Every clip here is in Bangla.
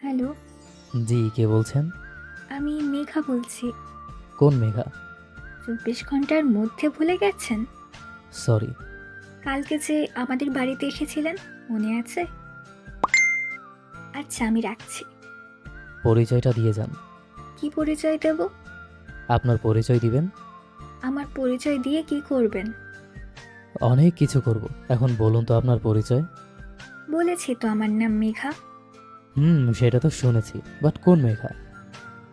হ্যালো। জি কে বলছেন? আমি মেঘা বলছি। কোন মেঘা? চব্বিশ ঘণ্টার মধ্যে ভুলে গেছেন? সরি। কালকে যে আমাদের বাড়িতে এসেছিলেন মনে আছে? আচ্ছা আমি রাখছি। পরিচয়টা দিয়ে যান। কি পরিচয় দেব? আপনার পরিচয় দিবেন? আমার পরিচয় দিয়ে কি করবেন? অনেক কিছু করব। এখন বলুন তো আপনার পরিচয়। বলেছি তো আমার নাম মেঘা। হুম সেটা তো শুনেছি। বাট কোন মেঘা?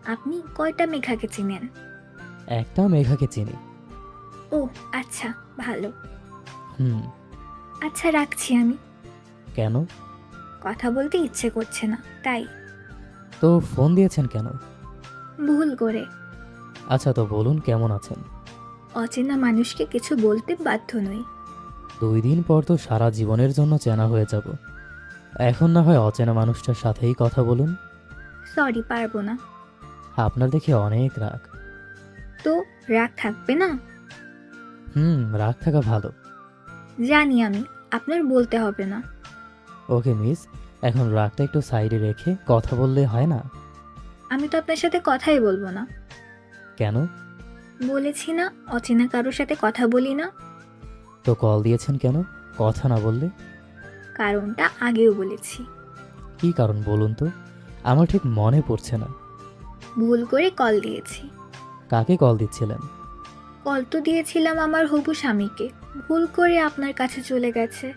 আপনি কয়টা মেঘাকে চিনেন? একটা মেঘাকে চিনি। ও আচ্ছা ভালো। হুম। আচ্ছা রাখছি আমি। কেন? কথা বলতে ইচ্ছে করছে না তাই। তো ফোন দিয়েছেন কেন? ভুল করে। আচ্ছা তো বলুন কেমন আছেন? অচেনা মানুষকে কিছু বলতে বাধ্য নই। দুই দিন পর তো সারা জীবনের জন্য চেনা হয়ে যাব। এখন না হয় অচেনা মানুষটার সাথেই কথা বলুন। সরি পারব না। আপনার দেখে অনেক রাগ। তো রাগ থাকবে না? হুম রাগ থাকা ভালো। জানি আমি আপনার বলতে হবে না। ওকে মিস এখন রাগটা একটু সাইডে রেখে কথা বললে হয় না? আমি তো আপনার সাথে কথাই বলব না। কেন? বলেছি না অচেনা কারোর সাথে কথা বলি না। তো কল দিয়েছেন কেন? কথা না বললে? কারণটা আগেও বলেছি। কি কারণ বলুন তো? আমার ঠিক মনে পড়ছে না। ভুল করে কল দিয়েছি। কাকে কল দিচ্ছিলেন? কল তো দিয়েছিলাম আমার হবু স্বামীকে। ভুল করে আপনার কাছে চলে গেছে।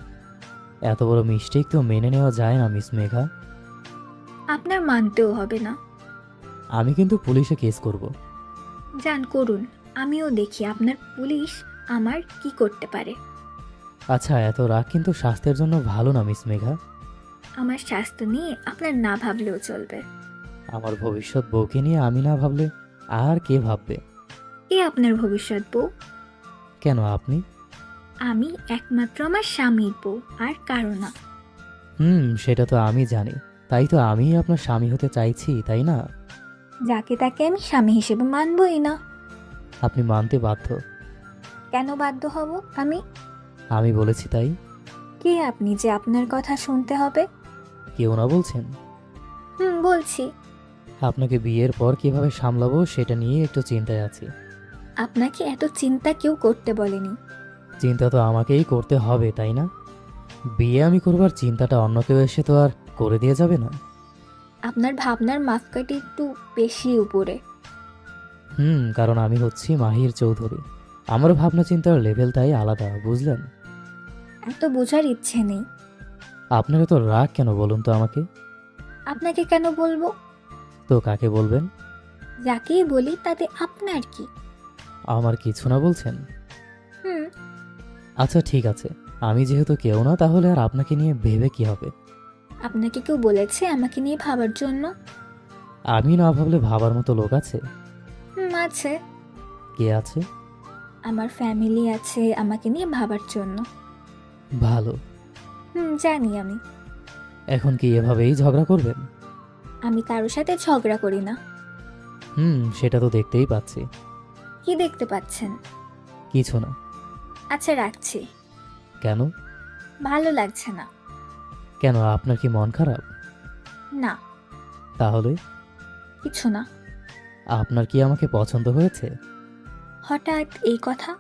এত বড় মিস্টেক তো মেনে নেওয়া যায় না মিস মেঘা। আপনার মানতেও হবে না। আমি কিন্তু পুলিশে কেস করব। যান করুন। আমিও দেখি আপনার পুলিশ আমার কি করতে পারে। আচ্ছা এত রাগ কিন্তু স্বাস্থ্যের জন্য ভালো না মিস মেঘা। আমার স্বাস্থ্য নিয়ে আপনার না ভাবলেও চলবে। আমার ভবিষ্যৎ বউকে নিয়ে আমি না ভাবলে আর কে ভাববে? এ আপনার ভবিষ্যৎ বউ? কেন আপনি? আমি একমাত্র আমার স্বামীর বউ আর কারও না। হুম সেটা তো আমি জানি। তাই তো আমি আপনার স্বামী হতে চাইছি তাই না? যাকে তাকে আমি স্বামী হিসেবে মানবই না। আপনি মানতে বাধ্য। কেন বাধ্য হব আমি? আমি বলেছি তাই। কে আপনি যে আপনার কথা শুনতে হবে? কেউ না বলছেন? হুম বলছি। আপনাকে বিয়ের পর কীভাবে সামলাবো সেটা নিয়ে একটু চিন্তায় আছি। আপনাকে এত চিন্তা কেউ করতে বলেনি। চিন্তা তো আমাকেই করতে হবে তাই না? বিয়ে আমি করবার চিন্তাটা অন্য কেউ এসে তো আর করে দিয়ে যাবে না। আপনার ভাবনার মাপকাঠি একটু বেশি উপরে। হুম কারণ আমি হচ্ছি মাহির চৌধুরী। আমার ভাবনা চিন্তার লেভেল তাই আলাদা বুঝলেন? এত বোঝার ইচ্ছে নেই। আপনারা তো রাগ কেন বলুন তো আমাকে? আপনাকে কেন বলব? তো কাকে বলবেন? যাকেই বলি তাতে আপনার কি? আমার কিছু না বলছেন? হুম। আচ্ছা ঠিক আছে। আমি যেহেতু কেউ না তাহলে আর আপনাকে নিয়ে ভেবে কি হবে? আপনাকে কেউ বলেছে আমাকে নিয়ে ভাবার জন্য? আমি না ভাবলে ভাবার মতো লোক আছে? হুম আছে। কে আছে? আমার ফ্যামিলি আছে আমাকে নিয়ে ভাবার জন্য। ভালো। হুম জানি আমি। এখন কি এভাবেই ঝগড়া করবেন? আমি কারোর সাথে ঝগড়া করি না। হুম সেটা তো দেখতেই পাচ্ছি। কি দেখতে পাচ্ছেন? কিছু না। আচ্ছা রাখছি। কেন? ভালো লাগছে না। কেন আপনার কি মন খারাপ? না। তাহলে? কিছু না। আপনার কি আমাকে পছন্দ হয়েছে? হঠাৎ এই কথা?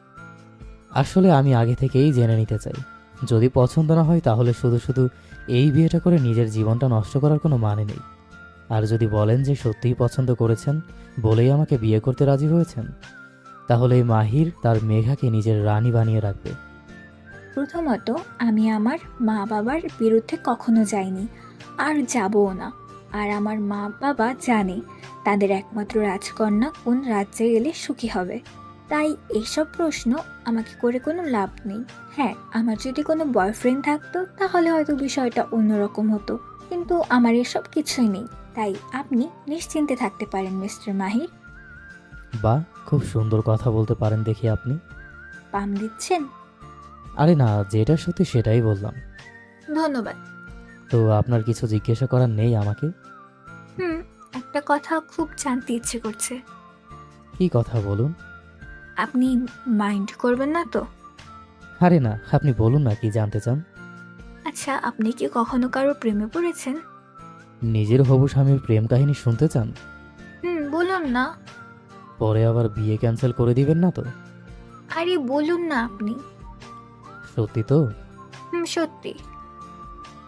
আসলে আমি আগে থেকেই জেনে নিতে চাই। যদি পছন্দ না হয়, তাহলে শুধু শুধু এই বিয়েটা করে নিজের জীবনটা নষ্ট করার কোনো মানে নেই। আর যদি বলেন যে সত্যিই পছন্দ করেছেন বলেই আমাকে বিয়ে করতে রাজি হয়েছেন, তাহলে মাহির তার মেঘাকে নিজের রানী বানিয়ে রাখবে। প্রথমত, আমি আমার মা বাবার বিরুদ্ধে কখনো যাইনি, আর যাবও না। আর আমার মা বাবা জানে, তাদের একমাত্র রাজকন্যা কোন রাজ্যে গেলে সুখী হবে। তাই এইসব প্রশ্ন আমাকে করে কোনো লাভ নেই। হ্যাঁ আমার যদি কোনো বয়ফ্রেন্ড থাকতো তাহলে হয়তো বিষয়টা অন্যরকম হতো। কিন্তু আমার এসব কিছুই নেই। তাই আপনি নিশ্চিন্তে থাকতে পারেন মিস্টার মাহির। বা খুব সুন্দর কথা বলতে পারেন দেখি আপনি। পাম দিচ্ছেন? আরে না যেটা সত্যি সেটাই বললাম। ধন্যবাদ। তো আপনার কিছু জিজ্ঞাসা করার নেই আমাকে? হুম একটা কথা খুব জানতে ইচ্ছে করছে। কি কথা বলুন? আপনি মাইন্ড করবেন না তো? আরে না আপনি বলুন না কি জানতে চান। আচ্ছা আপনি কি কখনো কারও প্রেমে পড়েছেন? নিজের হবু স্বামীর প্রেম কাহিনী শুনতে চান? হুম বলুন না। পরে আবার বিয়ে ক্যান্সেল করে দিবেন না তো? আরে বলুন না আপনি। সত্যি তো? হুম সত্যি।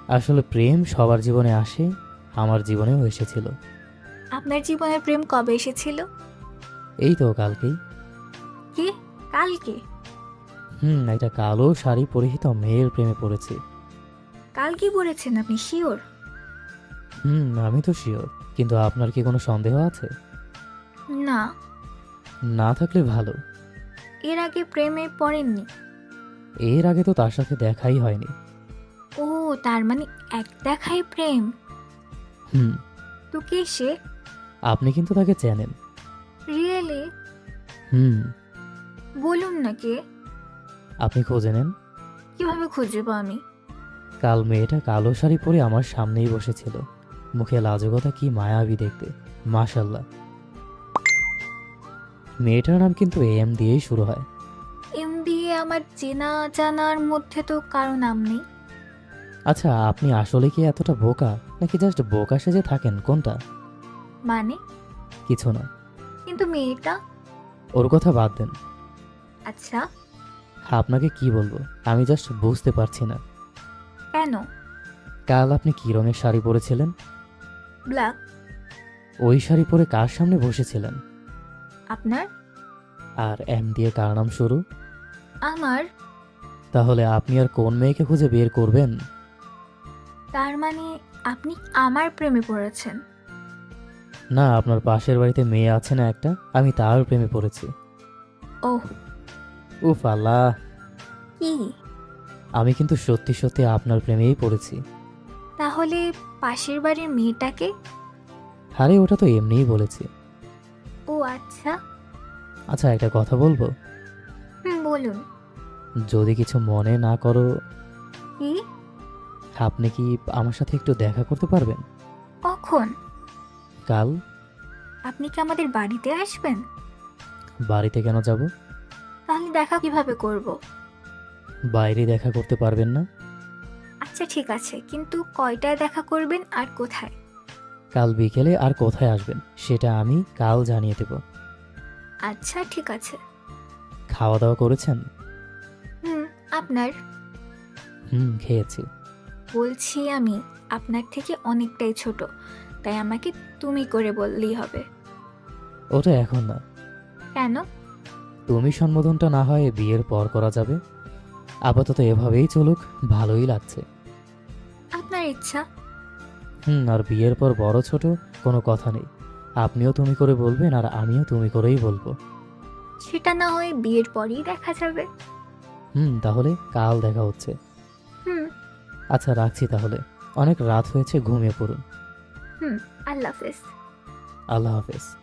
আসলে প্রেম সবার জীবনে আসে আমার জীবনেও এসেছিল। আপনার জীবনে প্রেম কবে এসেছিল? এই তো কালকেই। কি? কালকে? হুম একটা কালো শাড়ি পরিহিত মেয়ের প্রেমে পড়েছি। কাল কি পড়েছেন আপনি? শিওর? হুম আমি তো শিওর কিন্তু আপনার কি কোনো সন্দেহ আছে? না। না থাকলে ভালো। এর আগে প্রেমে পড়েননি? এর আগে তো তার সাথে দেখাই হয়নি। ও তার মানে এক দেখায় প্রেম? হুম। তো কে সে? আপনি কিন্তু তাকে চেনেন। রিয়েলি? হুম। বলুন না কে? আপনি খুঁজে নেন। কীভাবে খুঁজবো আমি? কাল মেয়েটা কালো শাড়ি পরে আমার সামনেই বসেছিল। মুখে লাজকতা কি মায়াবী দেখতে। মাশাল্লাহ মেয়েটার নাম কিন্তু এম দিয়েই শুরু হয়। এম দিয়ে আমার চেনা জানার মধ্যে তো কারও নাম নেই। আচ্ছা আপনি আসলে কি এতটা বোকা? নাকি জাস্ট বোকা সেজে থাকেন? কোনটা? মানে? কিছু না। কিন্তু মেয়েটা? ওর কথা বাদ দেন। আচ্ছা। আপনাকে কি বলব? আমি জাস্ট বুঝতে পারছি না। কেন? কাল আপনি কি রঙের শাড়ি পরেছিলেন? ব্ল্যাক। ওই শাড়ি পরে কার সামনে বসেছিলেন? আপনার? আর এম দিয়ে কার নাম শুরু? আমার। তাহলে আপনি আর কোন মেয়েকে খুঁজে বের করবেন? তার মানে আপনি আমার প্রেমে পড়েছেন। না আপনার পাশের বাড়িতে মেয়ে আছে না একটা? আমি তার প্রেমে পড়েছি। ওহ উফ আল্লাহ। কি? আমি কিন্তু সত্যি সত্যি আপনার প্রেমেই পড়েছি। তাহলে পাশের বাড়ির মেয়েটাকে? আরে ওটা তো এমনিই বলেছি। ও আচ্ছা। আচ্ছা একটা কথা বলব? হুম বলুন। যদি কিছু মনে না করো। কি? আপনি কি আমার সাথে একটু দেখা করতে পারবেন? কখন? কাল। আপনি কি আমাদের বাড়িতে আসবেন? বাড়িতে কেন যাব? তাহলে দেখা কীভাবে করব? বাইরে দেখা করতে পারবেন না? আচ্ছা ঠিক আছে। কিন্তু কয়টায় দেখা করবেন আর কোথায়? কাল বিকেলে আর কোথায় আসবেন সেটা আমি কাল জানিয়ে দেব। আচ্ছা ঠিক আছে। খাওয়া দাওয়া করেছেন? হুম আপনার? হুম খেয়েছি। বলছি আমি আপনার থেকে অনেকটাই ছোট তাই আমাকে তুমি করে বললেই হবে। ওটা এখন না। কেন? তুমি সম্বোধনটা না হয় বিয়ের পর করা যাবে? আপাতত এভাবেই চলুক ভালোই লাগছে। আপনার ইচ্ছা। হুম আর বিয়ের পর বড় ছোট কোনো কথা নেই। আপনিও তুমি করে বলবেন আর আমিও তুমি করেই বলব। সেটা না হয় বিয়ের পরেই দেখা যাবে। হুম তাহলে কাল দেখা হচ্ছে। হুম। আচ্ছা রাখছি তাহলে। অনেক রাত হয়েছে ঘুমিয়ে পড়ুন। হুম আল্লাহ হাফেজ। আল্লাহ হাফেজ।